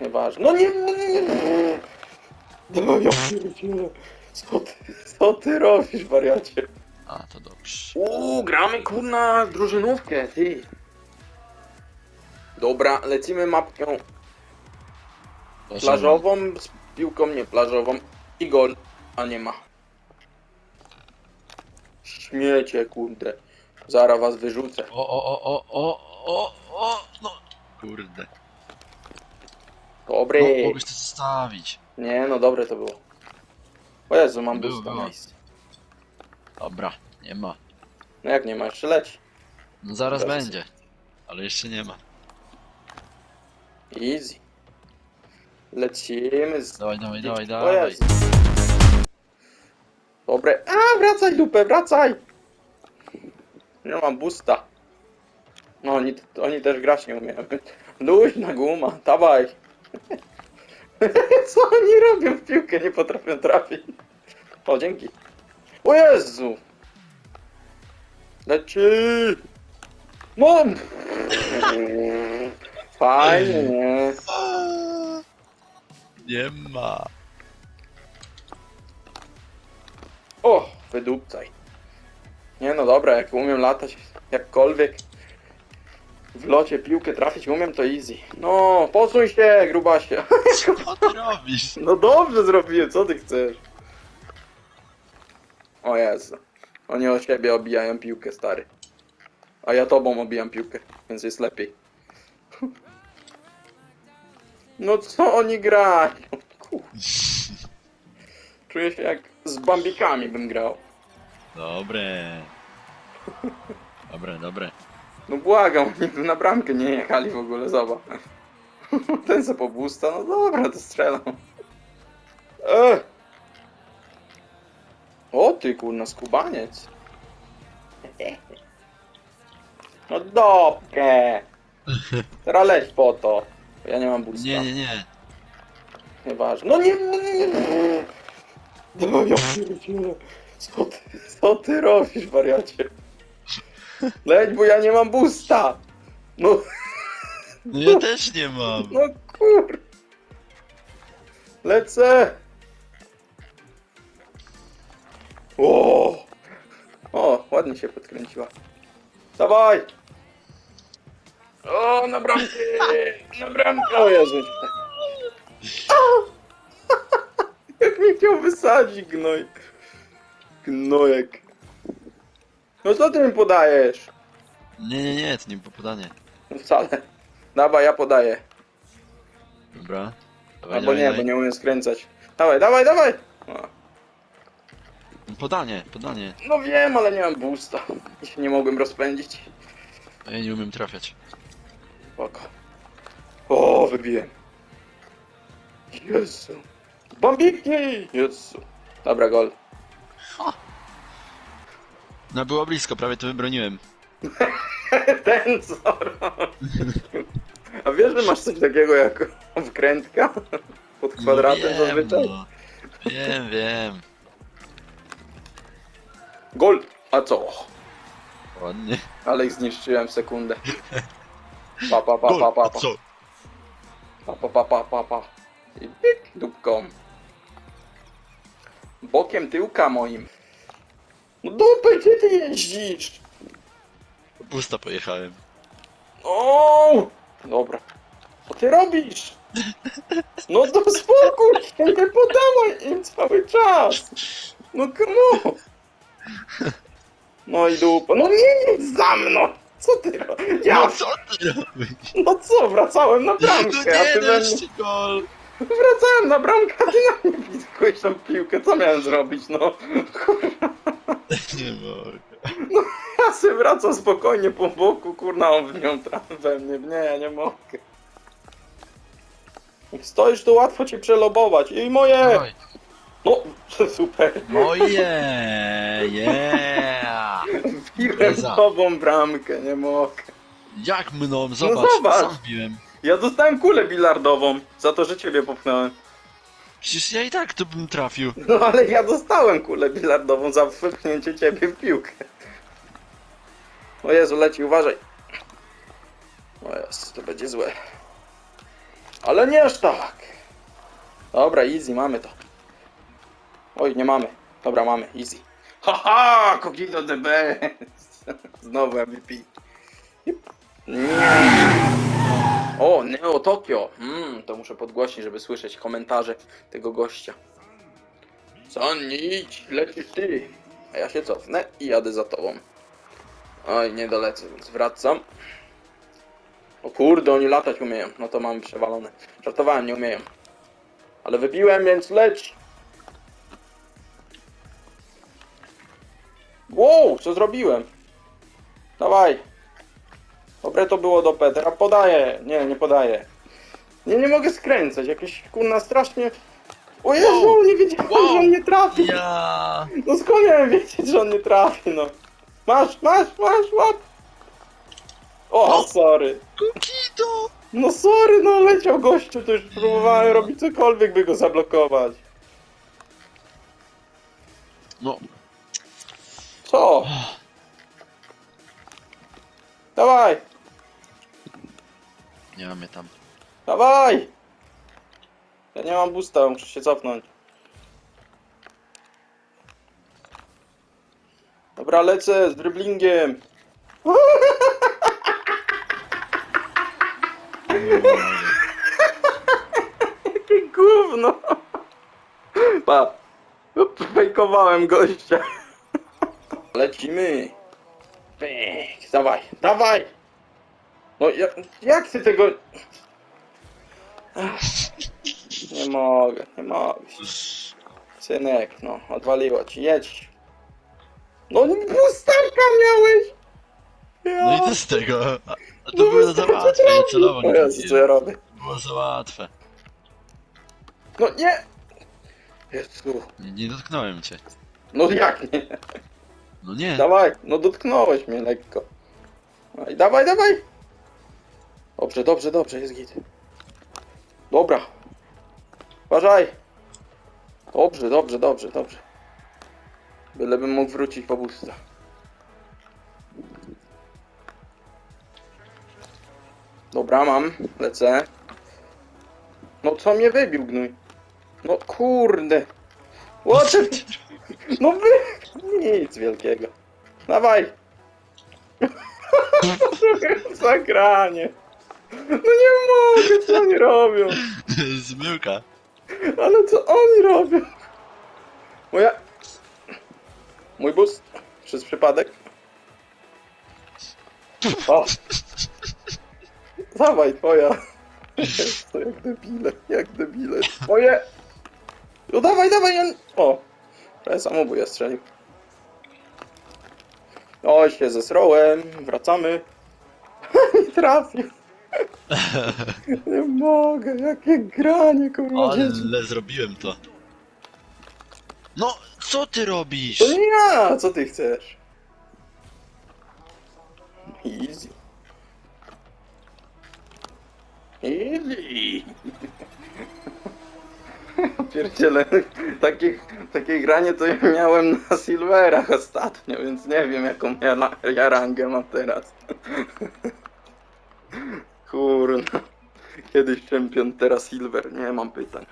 Nieważne. No nie, nie, nie, nie. No ja pierdzielę. Co ty, co ty robisz, wariacie? A, to dobrze. Uuu, gramy kurna drużynówkę, ty. Dobra, lecimy mapką plażową z piłką nie plażową i gol, a nie ma. Śmiecie, kurde. Zaraz was wyrzucę. O, o, o, o, o, o, o, no. Kurde. Dobry. No, mogłeś to zostawić. Nie, no dobre to było. O Jezu, mam Było, busta, było. nice. Dobra, nie ma. No jak nie ma, jeszcze leć. No zaraz Teraz. będzie. Ale jeszcze nie ma. Easy. Lecimy z... Dawaj, dawaj, dawaj, O dawaj. Jezu. Dobre. A, wracaj dupę, wracaj! Nie mam busta. No oni, oni też grać nie umieją. Luźna guma, dawaj. Co oni robią w piłkę, nie potrafią trafić. O, dzięki. O Jezu! Leci! No! Fajnie. Nie ma. O, wydupcaj. Nie no dobra, jak umiem latać jakkolwiek w locie piłkę trafić umiem, to easy. No, posuń się, grubasie. Co ty robisz? No dobrze zrobiłem, co ty chcesz? O Jezu. Oni o siebie obijają piłkę, stary. A ja tobą obijam piłkę, więc jest lepiej. No co oni grają? Kur- Czuję się jak z bambikami bym grał. Dobre. Dobre, dobre. No błagam, oni tu na bramkę nie jechali w ogóle, zobacz. Ten co pobusta, no dobra, to strzelam. Ech. O ty kurna, skubaniec. No dobkę. Teraz leć po to. Ja nie mam busta. Nie, nie, nie. Nieważne. No nie, nie, nie, nie. No ja pierdzielę. Co ty, co ty robisz, wariacie? Leć, bo ja nie mam busta. No, No ja też nie mam. no kur... Lecę. O, o, ładnie się podkręciła. Dawaj. O, na bramkę, na bramkę. O Jezu. Jak mnie chciał wysadzić, gnoj. Gnojek. No co ty mi podajesz? Nie, nie, nie, to nie było podanie. No wcale. Dawaj, ja podaję. Dobra. Dawaj, Albo dawaj, nie, dawaj. bo nie umiem skręcać. Dawaj, dawaj, dawaj! O, Podanie, podanie. No wiem, ale nie mam boosta. I się nie mogłem rozpędzić. A ja nie umiem trafiać. Spoko. O, wybiłem. Jezu. Bombiki! Jezu. Dobra, gol. No było blisko, prawie to wybroniłem. Ten co A wiesz, że masz coś takiego jak wkrętka? Pod kwadratem no wiem, zazwyczaj? No. Wiem, wiem. Gol! A co? Ładnie. Ale ich zniszczyłem w sekundę. Pa, pa, pa, pa, pa. co? Pa, pa, pa, pa, pa, pa. I pyk, dupką. Bokiem tyłka moim. No dupę, gdzie ty jeździsz? Pusta pojechałem. O! Dobra. Co ty robisz? No to spokój się, nie podawaj im cały czas. No come on. No i dupa. No nie jedź za mną. Co ty robisz? Ja, No co ty robisz? no co, wracałem na No bramkę, a nie, ty no we mnie... jeszcze gol. Wracałem na bramkę, a ty na mnie piskujesz tą piłkę. Co miałem zrobić, no? Nie mogę. Ja sobie wracam spokojnie po boku, kurna, on w nią trafi we mnie. Nie, ja nie mogę. Jak stoisz, to łatwo cię przelobować. I moje! No, super. Moje! Yeah! Wbiłem Za. nową bramkę, nie mogę. Jak mną? Zobacz, zobacz. sam wbiłem. Ja dostałem kulę bilardową za to, że ciebie popchnąłem. Przecież ja i tak to bym trafił. No ale ja dostałem kulę bilardową za wypchnięcie ciebie w piłkę. O Jezu, leci, uważaj. O Jezu, to będzie złe. Ale nie aż tak. Dobra, easy, mamy to. Oj, nie mamy. Dobra, mamy, easy. Haha, Kogito the best. Znowu MVP. Nie. O, Neo Tokio. Mm, to muszę podgłośnić, żeby słyszeć komentarze tego gościa. Co, nie idź, lecisz ty. A ja się cofnę i jadę za tobą. Oj, nie dolecę, więc wracam. O kurde, oni latać umieją. No to mamy przewalone. Żartowałem, nie umieją. Ale wybiłem, więc leć! Wow, co zrobiłem? Dawaj. Dobre to było do Petra. Podaję. Nie, nie podaję. Nie, nie mogę skręcać. Jakieś kurna strasznie... O Jezu, Wow. nie wiedziałem, Wow. że on nie trafi. Ja. No skąd miałem wiedzieć, że on nie trafi, no? Masz, masz, masz, łap! O, O. sorry. Kukito! No sorry, no leciał gościu, to już próbowałem robić cokolwiek, by go zablokować. No, Co? Dawaj, nie mamy tam. dawaj! Ja nie mam boosta, muszę się cofnąć. Dobra, lecę z driblingiem. Jakie gówno! Pa! Fejkowałem gościa. Lecimy. Pyk, dawaj, dawaj! No jak, jak ty tego... Ach, Nie mogę, nie mogę. Synek, no, odwaliło ci, jedź. No boosterka miałeś! Ja. No i co z tego? A a to No było za wystarczy łatwe, ja celowo O nie Jezu, co ja trafiłem. robię? Było za łatwe. No nie! Jezu, Nie, nie dotknąłem cię. no jak nie? No nie. Dawaj, no dotknąłeś mnie lekko. No i dawaj, dawaj! Dobrze, dobrze, dobrze, jest git. Dobra. Uważaj! Dobrze, dobrze, dobrze, dobrze. Bylebym mógł wrócić po busta. Dobra, mam. Lecę. No co mnie wybił, gnój? No kurde. What. No wy... Nic wielkiego. Dawaj! Zagranie. No nie mogę, co oni robią? Zmyłka. Ale co oni robią? Moja... Mój bus? Przez przypadek? O! Dawaj, twoja. Jezu, jak debile, jak debile. Moje! No dawaj, dawaj, on... O! Prawie samobuja strzelił. O, się zesrołem, wracamy. I trafił. Nie mogę, jakie granie, kurwa, dzieci. Ale zrobiłem to. No, co ty robisz? To nie ja, co ty chcesz? Easy. Easy. Pierdziele, takie, takie granie to ja miałem na Silverach ostatnio, więc nie wiem jaką ja, na- ja rangę mam teraz. Kurna. Kiedyś czempion, teraz Silver, nie mam pytań.